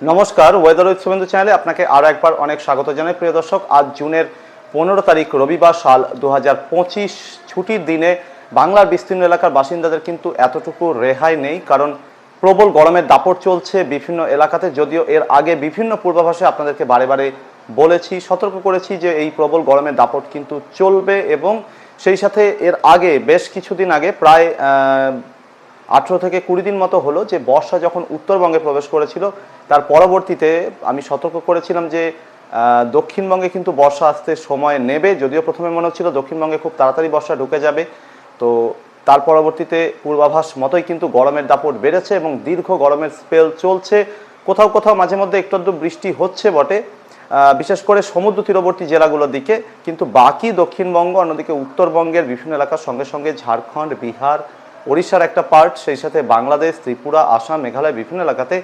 নমস্কার weather with Suvendu চ্যানেলে আপনাকে আরও একবার অনেক স্বাগত জানাই। প্রিয় দর্শক, আজ জুনের পনেরো তারিখ, রবিবার সাল দু হাজার পঁচিশ। ছুটির দিনে বাংলার বিস্তীর্ণ এলাকার বাসিন্দাদের কিন্তু এতটুকু রেহাই নেই, কারণ প্রবল গরমের দাপট চলছে বিভিন্ন এলাকাতে। যদিও এর আগে বিভিন্ন পূর্বাভাসে আপনাদেরকে বারে বারে বলেছি, সতর্ক করেছি যে এই প্রবল গরমের দাপট কিন্তু চলবে এবং সেই সাথে এর আগে, বেশ কিছুদিন আগে, প্রায় আঠেরো থেকে কুড়ি দিন মতো হলো যে বর্ষা যখন উত্তরবঙ্গে প্রবেশ করেছিল, তার পরবর্তীতে আমি সতর্ক করেছিলাম যে দক্ষিণবঙ্গে কিন্তু বর্ষা আসতে সময় নেবে, যদিও প্রথমে মনে হচ্ছিল দক্ষিণবঙ্গে খুব তাড়াতাড়ি বর্ষা ঢুকে যাবে। তো তার পরবর্তীতে পূর্বাভাস মতোই কিন্তু গরমের দাপট বেড়েছে এবং দীর্ঘ গরমের স্পেল চলছে। কোথাও কোথাও মাঝে মধ্যে একটু আধটু বৃষ্টি হচ্ছে বটে বিশেষ করে সমুদ্র তীরবর্তী জেলাগুলোর দিকে। কিন্তু বাকি দক্ষিণবঙ্গ, অন্যদিকে উত্তরবঙ্গের বিভিন্ন এলাকার সঙ্গে সঙ্গে ঝাড়খণ্ড, বিহার ওড়িশার একটা পার্ট সেই সাথে বাংলাদেশ, ত্রিপুরা, আসাম, মেঘালয়, বিভিন্ন এলাকাতে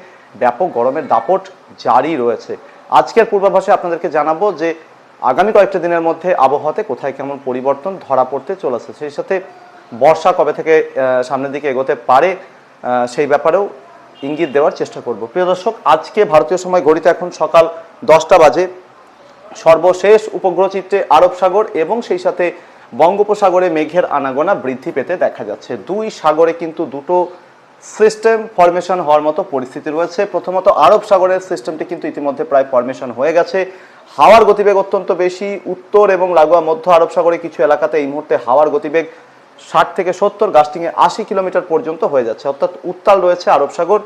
ব্যাপক গরমের দাপট জারি রয়েছে। আজকের পূর্বাভাসে আপনাদেরকে জানাব যে আগামী কয়েকটা দিনের মধ্যে আবহাওয়াতে কোথায় কেমন পরিবর্তন ধরা পড়তে চলেছে। সেই সাথে বর্ষা কবে থেকে সামনের দিকে এগোতে পারে সেই ব্যাপারেও ইঙ্গিত দেওয়ার চেষ্টা করব। প্রিয় দর্শক, আজকে ভারতীয় সময় ঘড়িতে এখন সকাল দশটা বাজে। সর্বশেষ উপগ্রহ চিত্রে আরব সাগর এবং সেই সাথে বঙ্গোপসাগরে মেঘের আনাগোনা বৃদ্ধি পেতে দেখা যাচ্ছে। দুই সাগরে কিন্তু দুটো সিস্টেম ফরমেশন হওয়ার মতো পরিস্থিতি রয়েছে। প্রথমত আরব সাগরের সিস্টেমটি কিন্তু ইতিমধ্যে প্রায় ফরমেশন হয়ে গেছে। হাওয়ার গতিবেগ অত্যন্ত বেশি। উত্তর এবং লাগোয়া মধ্য আরব সাগরে কিছু এলাকাতে এই মুহূর্তে হাওয়ার গতিবেগ ষাট থেকে সত্তর গাস্টিংয়ে আশি কিলোমিটার পর্যন্ত হয়ে যাচ্ছে। অর্থাৎ উত্তাল রয়েছে আরব সাগর।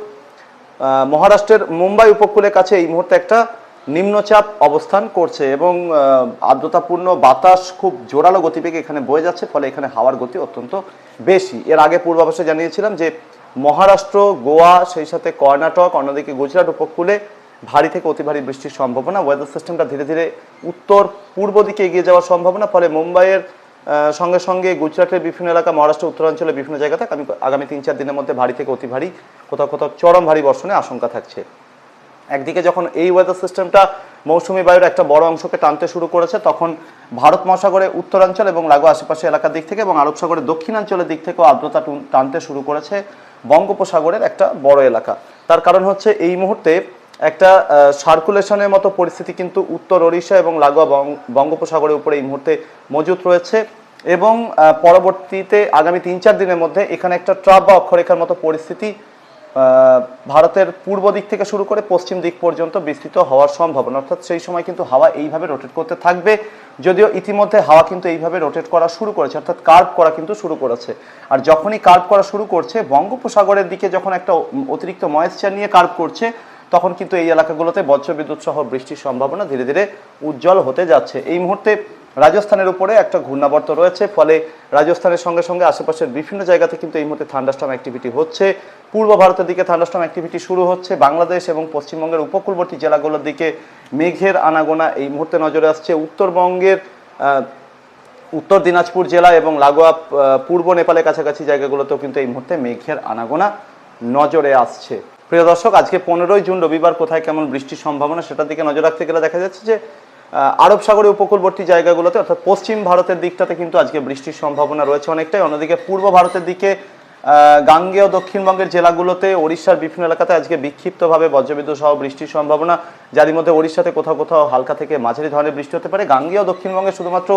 মহারাষ্ট্রের মুম্বাই উপকূলের কাছে এই মুহূর্তে একটা নিম্নচাপ অবস্থান করছে এবং আর্দ্রতাপূর্ণ বাতাস খুব জোরালো গতিবেগে এখানে বয়ে যাচ্ছে, ফলে এখানে হাওয়ার গতি অত্যন্ত বেশি। এর আগে পূর্বাভাসে জানিয়েছিলাম যে, মহারাষ্ট্র, গোয়া, সেই সাথে কর্ণাটক, অন্যদিকে গুজরাট উপকূলে ভারী থেকে অতি ভারী বৃষ্টির সম্ভাবনা। ওয়েদার সিস্টেমটা ধীরে ধীরে উত্তর পূর্ব দিকে এগিয়ে যাওয়ার সম্ভাবনা, ফলে মুম্বাইয়ের সঙ্গে সঙ্গে গুজরাটের বিভিন্ন এলাকা, মহারাষ্ট্র উত্তরাঞ্চলের বিভিন্ন জায়গাতে আমি আগামী তিন চার দিনের মধ্যে ভারী থেকে অতি ভারী, কোথাও কোথাও চরম ভারী বর্ষণের আশঙ্কা থাকছে। একদিকে যখন এই ওয়েদার সিস্টেমটা মৌসুমি বায়ুর একটা বড় অংশকে টানতে শুরু করেছে, তখন ভারত মহাসাগরের উত্তরাঞ্চল এবং লাগোয়া আশেপাশে এলাকার দিক থেকে এবং আরব সাগরের দক্ষিণাঞ্চলের দিক থেকেও আর্দ্রতা টুন- টানতে শুরু করেছে বঙ্গোপসাগরের একটা বড় এলাকা। তার কারণ হচ্ছে এই মুহূর্তে একটা সার্কুলেশনের মতো পরিস্থিতি কিন্তু উত্তর ওড়িশা এবং লাগোয়া বঙ্গোপসাগরের উপরে এই মুহূর্তে মজুত রয়েছে এবং পরবর্তীতে আগামী তিন চার দিনের মধ্যে এখানে একটা ট্রাপ বা অক্ষরেখার মতো পরিস্থিতি ভারতের পূর্ব দিক থেকে শুরু করে পশ্চিম দিক পর্যন্ত বিস্তৃত হওয়ার সম্ভাবনা। অর্থাৎ সেই সময় কিন্তু হাওয়া এইভাবে রোটেট করতে থাকবে। যদিও ইতিমধ্যে হাওয়া কিন্তু এইভাবে রোটেট করা শুরু করেছে, অর্থাৎ কার্ভ করা কিন্তু শুরু করেছে। আর যখনই কার্ভ করা শুরু করছে, বঙ্গোপসাগরের দিকে যখন একটা অতিরিক্ত ময়েশ্চার নিয়ে কার্ভ করছে, তখন কিন্তু এই এলাকাগুলোতে বজ্রবিদ্যুৎ সহ বৃষ্টির সম্ভাবনা ধীরে ধীরে উজ্জ্বল হতে যাচ্ছে। এই মুহূর্তে রাজস্থানের উপরে একটা ঘূর্ণাবর্ত রয়েছে, ফলে রাজস্থানের সঙ্গে সঙ্গে আশেপাশের বিভিন্ন জায়গাতে কিন্তু এই মুহূর্তে থান্ডাস্টম অ্যাক্টিভিটি হচ্ছে। পূর্ব ভারতের দিকে থান্ডাস্টম অ্যাক্টিভিটি শুরু হচ্ছে। বাংলাদেশ এবং পশ্চিমবঙ্গের উপকূলবর্তী জেলাগুলোর দিকে মেঘের আনাগোনা এই মুহূর্তে নজরে আসছে। উত্তরবঙ্গের উত্তর দিনাজপুর জেলা এবং লাগোয়া পূর্ব নেপালের কাছাকাছি জায়গাগুলোতেও কিন্তু এই মুহূর্তে মেঘের আনাগোনা নজরে আসছে। প্রিয় দর্শক, আজকে পনেরোই জুন রবিবার, কোথায় কেমন বৃষ্টির সম্ভাবনা সেটার দিকে নজর রাখতে গেলে দেখা যাচ্ছে যে আরব সাগরের উপকূলবর্তী জায়গাগুলোতে, অর্থাৎ পশ্চিম ভারতের দিকটাতে কিন্তু আজকে বৃষ্টির সম্ভাবনা রয়েছে অনেকটাই। অন্যদিকে পূর্ব ভারতের দিকে গাঙ্গেয় দক্ষিণবঙ্গের জেলাগুলোতে ওড়িশার বিভিন্ন এলাকাতে আজকে বিক্ষিপ্তভাবে বজ্রবিদ্যুৎ সহ বৃষ্টির সম্ভাবনা। যার মধ্যে ওড়িশাতে কোথাও কোথাও হালকা থেকে মাঝারি ধরনের বৃষ্টি হতে পারে। গাঙ্গেয় দক্ষিণবঙ্গে শুধুমাত্র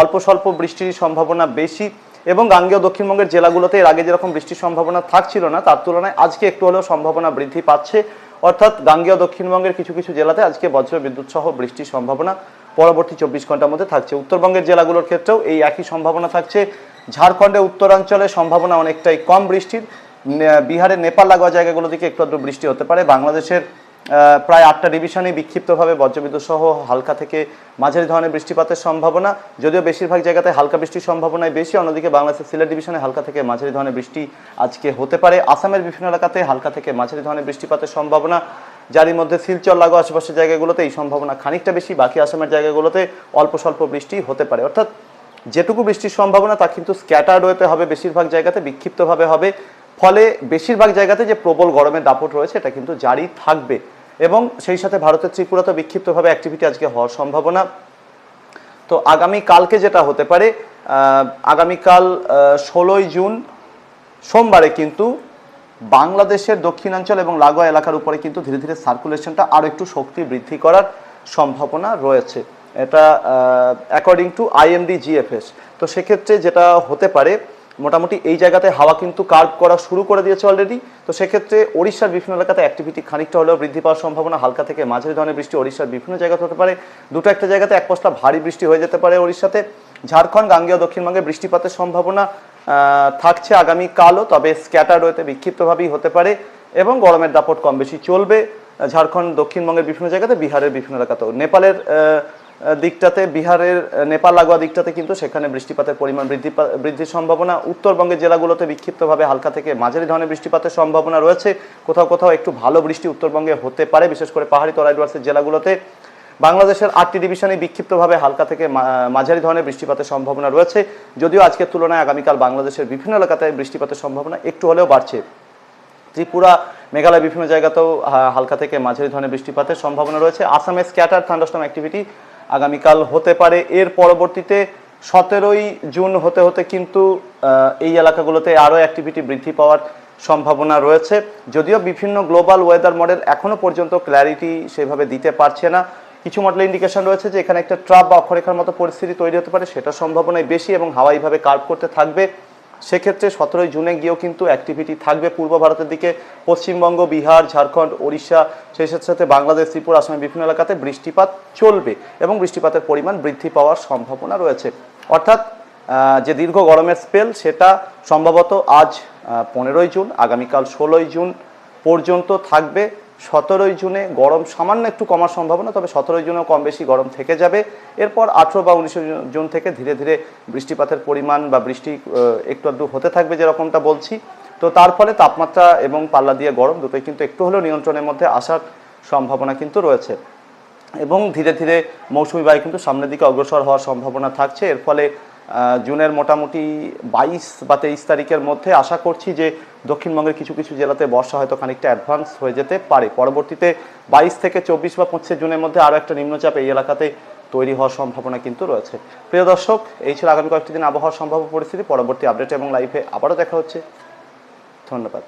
অল্প স্বল্প বৃষ্টির সম্ভাবনা বেশি এবং গাঙ্গেয় দক্ষিণবঙ্গের জেলাগুলোতে এর আগে যেরকম বৃষ্টির সম্ভাবনা থাকছিল না, তার তুলনায় আজকে একটু হলেও সম্ভাবনা বৃদ্ধি পাচ্ছে। অর্থাৎ গাঙ্গেয় দক্ষিণবঙ্গের কিছু কিছু জেলাতে আজকে বজ্র বিদ্যুৎ সহ বৃষ্টির সম্ভাবনা। পরবর্তী চব্বিশ ঘণ্টার মধ্যে থাকছে। উত্তরবঙ্গের জেলাগুলোর ক্ষেত্রেও এই একই সম্ভাবনা থাকছে। ঝাড়খণ্ডে উত্তরাঞ্চলে সম্ভাবনা অনেকটাই কম বৃষ্টির। বিহারে নেপাল লাগোয়া জায়গাগুলো দিকে একটু বৃষ্টি হতে পারে। বাংলাদেশের প্রায় আটটা ডিভিশনে বিক্ষিপ্তভাবে বজ্রবিদ্যুৎ সহ হালকা থেকে মাঝারি ধরনের বৃষ্টিপাতের সম্ভাবনা। যদিও বেশিরভাগ জায়গাতে হালকা বৃষ্টির সম্ভাবনায় বেশি, অন্যদিকে বাংলাদেশের সিলেট ডিভিশনে হালকা থেকে মাঝারি ধরনের বৃষ্টি আজকে হতে পারে। আসামের বিভিন্ন এলাকাতে হালকা থেকে মাঝারি ধরনের বৃষ্টিপাতের সম্ভাবনা। যারই মধ্যে শিলচর লাগো আশেপাশের জায়গাগুলোতে এই সম্ভাবনা খানিকটা বেশি, বাকি আসামের জায়গাগুলোতে অল্প স্বল্প বৃষ্টি হতে পারে। অর্থাৎ যেটুকু বৃষ্টির সম্ভাবনা, তা কিন্তু স্ক্যাটার্ড ওয়েতে হবে, বেশিরভাগ জায়গাতে বিক্ষিপ্তভাবে হবে। ফলে বেশিরভাগ জায়গাতে যে প্রবল গরমের দাপট রয়েছে, এটা কিন্তু জারি থাকবে। এবং সেই সাথে ভারতের ত্রিপুরাতে বিক্ষিপ্তভাবে অ্যাক্টিভিটি আজকে হওয়ার সম্ভাবনা। তো আগামী কালকে যেটা হতে পারে আগামীকাল ষোলোই জুন সোমবারে কিন্তু বাংলাদেশের দক্ষিণাঞ্চল এবং লাগোয়া এলাকার উপরে কিন্তু ধীরে ধীরে সার্কুলেশনটা আরও একটু শক্তি বৃদ্ধি করার সম্ভাবনা রয়েছে। এটা অ্যাকর্ডিং টু আইএমডি জিএফএস তো সেক্ষেত্রে যেটা হতে পারে মোটামুটি এই জায়গাতে হাওয়া কিন্তু কার্ভ করা শুরু করে দিয়েছে অলরেডি তো সেক্ষেত্রে ওড়িশার বিভিন্ন এলাকাতে অ্যাক্টিভিটি খানিকটা হলেও বৃদ্ধি পাওয়ার সম্ভাবনা, হালকা থেকে মাঝারি ধরনের বৃষ্টি ওড়িশার বিভিন্ন জায়গাতে হতে পারে। দুটো একটা জায়গাতে এক পশলা ভারী বৃষ্টি হয়ে যেতে পারে ওড়িশাতে। ঝাড়খণ্ড, গাঙ্গেয়, দক্ষিণবঙ্গে বৃষ্টিপাতের সম্ভাবনা থাকছে আগামী কালও তবে স্ক্যাটার হতে বিক্ষিপ্তভাবেই হতে পারে এবং গরমের দাপট কম বেশি চলবে। ঝাড়খণ্ড, দক্ষিণবঙ্গের বিভিন্ন জায়গাতে বিহারের বিভিন্ন এলাকাতেও। নেপালের দিকটাতে বিহারের নেপাল লাগোয়া দিকটাতে কিন্তু সেখানে বৃষ্টিপাতের পরিমাণ বৃদ্ধি বৃদ্ধির সম্ভাবনা। উত্তরবঙ্গের জেলাগুলোতে বিক্ষিপ্তভাবে হালকা থেকে মাঝারি ধরনের বৃষ্টিপাতের সম্ভাবনা রয়েছে। কোথাও কোথাও একটু ভালো বৃষ্টি উত্তরবঙ্গে হতে পারে, বিশেষ করে পাহাড়ি তরাইডওয়ার্সের জেলাগুলোতে। বাংলাদেশের আটটি ডিভিশনে বিক্ষিপ্তভাবে হালকা থেকে মাঝারি ধরনের বৃষ্টিপাতের সম্ভাবনা রয়েছে। যদিও আজকের তুলনায় আগামীকাল বাংলাদেশের বিভিন্ন এলাকাতে বৃষ্টিপাতের সম্ভাবনা একটু হলেও বাড়ছে। ত্রিপুরা, মেঘালয় বিভিন্ন জায়গাতেও হালকা থেকে মাঝারি ধরনের বৃষ্টিপাতের সম্ভাবনা রয়েছে। আসামে স্ক্যাটার থান্ডাস্টম অ্যাক্টিভিটি আগামীকাল হতে পারে। এর পরবর্তীতে সতেরোই জুন হতে হতে কিন্তু এই এলাকাগুলোতে আরও অ্যাক্টিভিটি বৃদ্ধি পাওয়ার সম্ভাবনা রয়েছে। যদিও বিভিন্ন গ্লোবাল ওয়েদার মডেল এখনও পর্যন্ত ক্ল্যারিটি সেভাবে দিতে পারছে না। কিছু মডেল ইন্ডিকেশন রয়েছে যে, এখানে একটা ট্রাপ বা অক্ষরেখার মতো পরিস্থিতি তৈরি হতে পারে, সেটা সম্ভাবনাই বেশি এবং হাওয়াইভাবে কার্ভ করতে থাকবে। সেক্ষেত্রে সতেরোই জুনে গিয়েও কিন্তু অ্যাক্টিভিটি থাকবে পূর্ব ভারতের দিকে। পশ্চিমবঙ্গ, বিহার, ঝাড়খণ্ড, ওড়িশা, সেই সাথে সাথে বাংলাদেশ, ত্রিপুরা আসামের বিভিন্ন এলাকাতে বৃষ্টিপাত চলবে এবং বৃষ্টিপাতের পরিমাণ বৃদ্ধি পাওয়ার সম্ভাবনা রয়েছে। অর্থাৎ যে দীর্ঘ গরমের স্পেল সেটা সম্ভবত আজ পনেরোই জুন, আগামীকাল ষোলোই জুন পর্যন্ত থাকবে। সতেরোই জুনে গরম সামান্য একটু কমার সম্ভাবনা, তবে সতেরোই জুনেও কম বেশি গরম থেকে যাবে। এরপর আঠেরো বা উনিশে জুন থেকে ধীরে ধীরে বৃষ্টিপাতের পরিমাণ বা বৃষ্টি একটু আধটু হতে থাকবে যেরকমটা বলছি। তো তার ফলে তাপমাত্রা এবং পাল্লা দিয়ে গরম দুটোই কিন্তু একটু হলেও নিয়ন্ত্রণের মধ্যে আসার সম্ভাবনা কিন্তু রয়েছে। এবং ধীরে ধীরে মৌসুমি বায়ু কিন্তু সামনের দিকে অগ্রসর হওয়ার সম্ভাবনা থাকছে। এর ফলে জুনের মোটামুটি বাইশ বা তেইশ তারিখের মধ্যে আশা করছি যে দক্ষিণবঙ্গের কিছু কিছু জেলাতে বর্ষা হয়তো খানিকটা অ্যাডভান্স হয়ে যেতে পারে। পরবর্তীতে বাইশ থেকে চব্বিশ বা পঁচিশে জুনের মধ্যে আরও একটা নিম্নচাপ এই এলাকাতে তৈরি হওয়ার সম্ভাবনা কিন্তু রয়েছে। প্রিয় দর্শক, এই ছিল আগামী কয়েকটি দিন আবহাওয়ার সম্ভাব্য পরিস্থিতি। পরবর্তী আপডেট এবং লাইভে আবারও দেখা হচ্ছে। ধন্যবাদ।